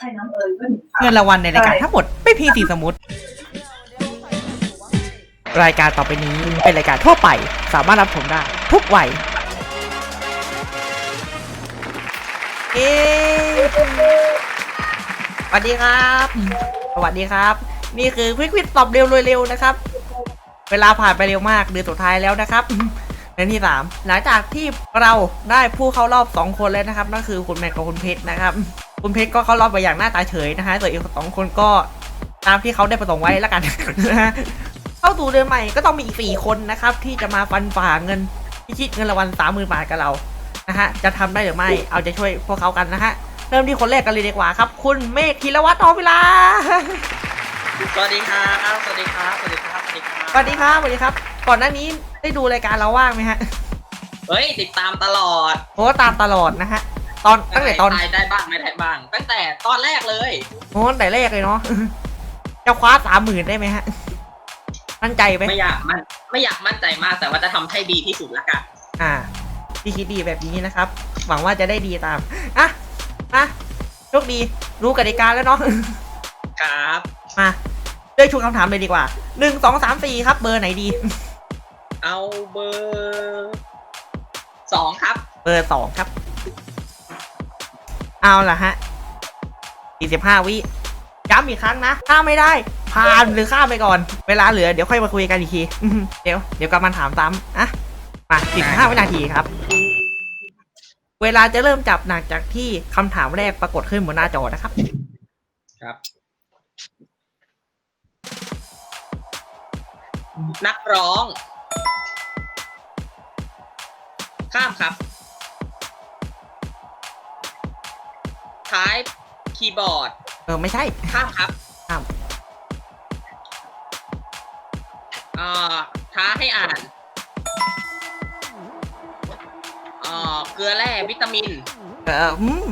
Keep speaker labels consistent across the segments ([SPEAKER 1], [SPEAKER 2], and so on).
[SPEAKER 1] ให้น้ำเอ๋ยก็หนึ่งค่ะ
[SPEAKER 2] เงินรางวัลในรายการทั้งหมดไม่เพียงสีสมุดรายการต่อไปนี้เป็นรายการทั่วไป สามารถรับชมได้ ทุกวัยเอ๊ะสวัสดีครับ สวัสดีครับ นี่คือควิกวิดตอบเร็วรวยเร็วนะครับ เวลาผ่านไปเร็วมากเดือนสุดท้ายแล้วนะครับเดือนที่สามหลังจากที่เราได้ผู้เข้ารอบสองคนแล้วนะครับนั่นคือคุณแมทกับคุณเพชรนะครับ คุณเพชรก็เข้ารอบไปอย่างหน้าตาเฉยนะฮะส่วนอีกสองคนก็ตามที่เขาได้ประสงค์ไว้แล้วกันนะฮะเข้าสู่เดือนใหม่ก็ต้องมีอีกสี่คนนะครับ ที่จะมาฟันฝ่าเงินพิชิตเงินรางวัลสามหมื่นบาทกับเรานะฮะจะทำได้หรือไม่เอาใจช่วยพวกเขากันนะฮะเริ่มที่คนแรกกันเลยดีกว่าครับ คุณเมฆธีรวัตรทองเวลา
[SPEAKER 3] สวัสดีครับ สวัสดีครับ สวัสดีครับ สวัสดีครับ
[SPEAKER 2] สวัสดีครับ สวัสดีครับ ก่อนหน้านี้ได้ดูรายการเราว่างไหมฮะ
[SPEAKER 3] เฮ้ย ติดตามตลอด
[SPEAKER 2] โอ้ตามตลอดนะฮะ ตอนตั้งแต่ตอน
[SPEAKER 3] ได้ได้บ้างไม่ได้บ้าง ตั้งแต่ตอนแรกเลย
[SPEAKER 2] โอ้ตั้งแต่แรกเลยเนาะจะคว้าสามหมื่นได้ไหมฮะ มั่นใจไหม
[SPEAKER 3] ไม่อยากมันไม่อยากมั่นใจมากแต่ว่าจะทำให้ดีที่สุดละกัน
[SPEAKER 2] อ่าที่คิดดีแบบนี้นะครับ หวังว่าจะได้ดีตามอะมาโชคดีรู้กติกาแล้วเนาะ
[SPEAKER 3] ครับ
[SPEAKER 2] มาเลือกชุดคำถามเลยดีกว่าหนึ่งสองสามสี่ครับ เบอร์ไหนดี
[SPEAKER 3] เอาเบอร์สองครับ
[SPEAKER 2] เบอร์สองครับ เอาล่ะฮะสี่สิบห้าวิย้ำอีกครั้งนะ ถ้าไม่ได้ ผ่านหรือข้ามไปก่อน เวลาเหลือเดี๋ยวค่อยมาคุยกันอีกทีอื้อหือเดี๋ยวเดี๋ยวกลับมาถามซ้ำอะมาสิบห้าวินาทีครับ เวลาจะเริ่มจับหนักจากที่คำถามแรกปรากฏขึ้นบนหน้าจอนะครับ
[SPEAKER 3] ครับ นักร้อง ข้ามครับ ท้ายคีย์บอร์ด
[SPEAKER 2] เออไม่ใช่
[SPEAKER 3] ข้ามครับ
[SPEAKER 2] ข้าม
[SPEAKER 3] เอ่อท้าให้อ่านเอ่อเกลือแร่วิตามิน
[SPEAKER 2] เอออืม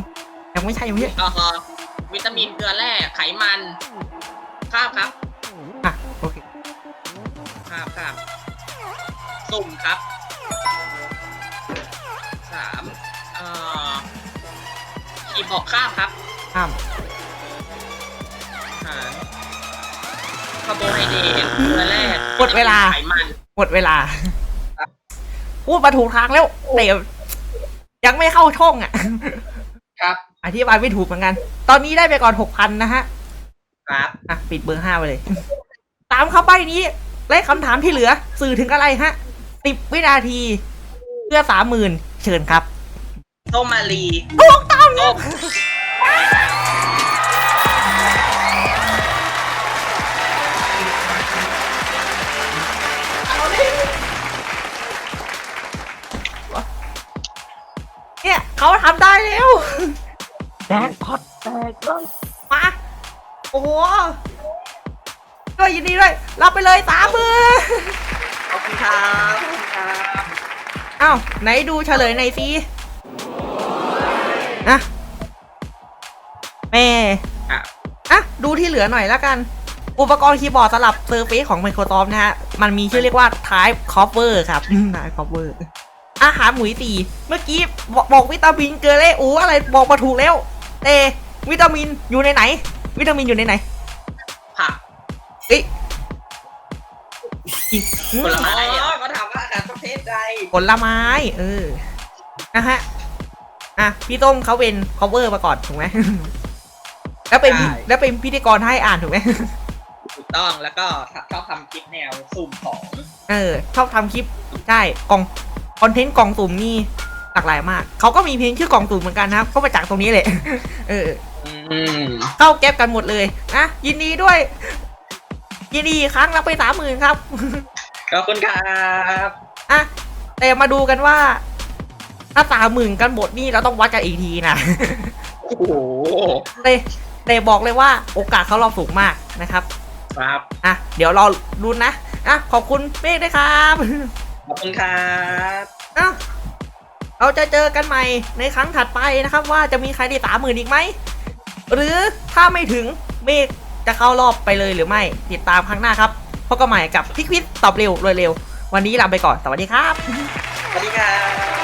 [SPEAKER 2] ยังไม่ใช่ยังไม่ใช่
[SPEAKER 3] เอ่อวิตามินเกลือแร่ไขมัน ข้ามครับ
[SPEAKER 2] อะโอเค
[SPEAKER 3] ข้ามข้ามสุ่มครับ คีย์บอร์ดข้ามครับ
[SPEAKER 2] ข้าม
[SPEAKER 3] หารคาร์โบไฮเดรตเกลือแร่
[SPEAKER 2] หมดเวลา
[SPEAKER 3] ไขมัน
[SPEAKER 2] หมดเวลา พูดมาถูกทางแล้วแต่ยังไม่เข้าช่องอะ
[SPEAKER 3] ครับ
[SPEAKER 2] อธิบายไม่ถูกเหมือนกัน ตอนนี้ได้ไปก่อนหกพันนะฮะ
[SPEAKER 3] ครับ
[SPEAKER 2] อะ ปิดเบอร์ห้าไปเลย ตามคำใบ้นี้ และคำถามที่เหลือ สื่อถึงอะไรฮะสิบวินาที เพื่อสามหมื่นเชิญครับ
[SPEAKER 3] ส้มมาลี
[SPEAKER 2] ถูกต้อง
[SPEAKER 3] ส้ม
[SPEAKER 2] เนี่ยเขาทำได้แล้ว
[SPEAKER 1] แจ็คพอตแตกแล้ว
[SPEAKER 2] มา โอ้โหด้วยยินดีด้วย รับไปเลยสามหมื่น
[SPEAKER 3] ขอบคุณครับขอบคุณครับ
[SPEAKER 2] อ้าว ไหนดูเฉลยในอยสิ ดูที่เหลือหน่อยละกัน อุปกรณ์คีย์บอร์ดสลับ Surface ของ Microsoft นะฮะ มันมีชื่อเรียกว่า Type Cover ครับ Type Cover อาหารหมุยตี เมื่อกี้บอกบอกวิตามินเกลือเลยอูอะไรบอกมาถูกแล้วแต่วิตามินอยู่ในไหน วิตามินอยู่ในไหน
[SPEAKER 3] ผัก
[SPEAKER 2] เอ้ยอีกอืม
[SPEAKER 3] ผลไม้อ๋อเขาถามว่าอาหารประเภทใด
[SPEAKER 2] ผลไม้ เออนะฮะอะพี่ต้มเขาเป็น cover มาก่อนถูกไหม แล้วเป็น
[SPEAKER 3] ใช่
[SPEAKER 2] แล้วเป็นพิธีกรให้อ่านถูกไหม
[SPEAKER 3] ถูกต้องแล้วก็ชอบทำคลิปแนวสุ่มของ
[SPEAKER 2] เออชอบทำคลิปใช่กล่องคอนเทนต์กล่องสุ่มนี่หลากหลายมาก เขาก็มีเพลงชื่อกล่องสุ่มเหมือนกันนะครับก็มาจากตรงนี้แหละเออ
[SPEAKER 3] อืม
[SPEAKER 2] เข้าแก๊ปกันหมดเลยนะยินดีด้วย ยินดีอีกครั้งรับไปสามหมื่นครับ
[SPEAKER 3] ขอบคุณครับ
[SPEAKER 2] อะแต่มาดูกันว่า ถ้าสามหมื่นกันหมดนี่เราต้องวัดกันอีกทีนะ
[SPEAKER 3] โอ้โห
[SPEAKER 2] แต่ แต่บอกเลยว่าโอกาสเขาเราสูงมากนะครับ
[SPEAKER 3] ครับ
[SPEAKER 2] อะเดี๋ยวรอรุนนะอะขอบคุณเมฆด้วยครับ
[SPEAKER 3] ขอบคุณครับ
[SPEAKER 2] อะเราจะเจอกันใหม่ในครั้งถัดไปนะครับ ว่าจะมีใครได้สามหมื่นอีกไหมหรือถ้าไม่ถึงเมฆจะเข้ารอบไปเลยหรือไม่ติดตามครั้งหน้าครับพบกันใหม่กับพิกวิทตอบเร็วรวยเร็ว วันนี้ลาไปก่อนสวัสดีครับ
[SPEAKER 3] สวัสดีครับ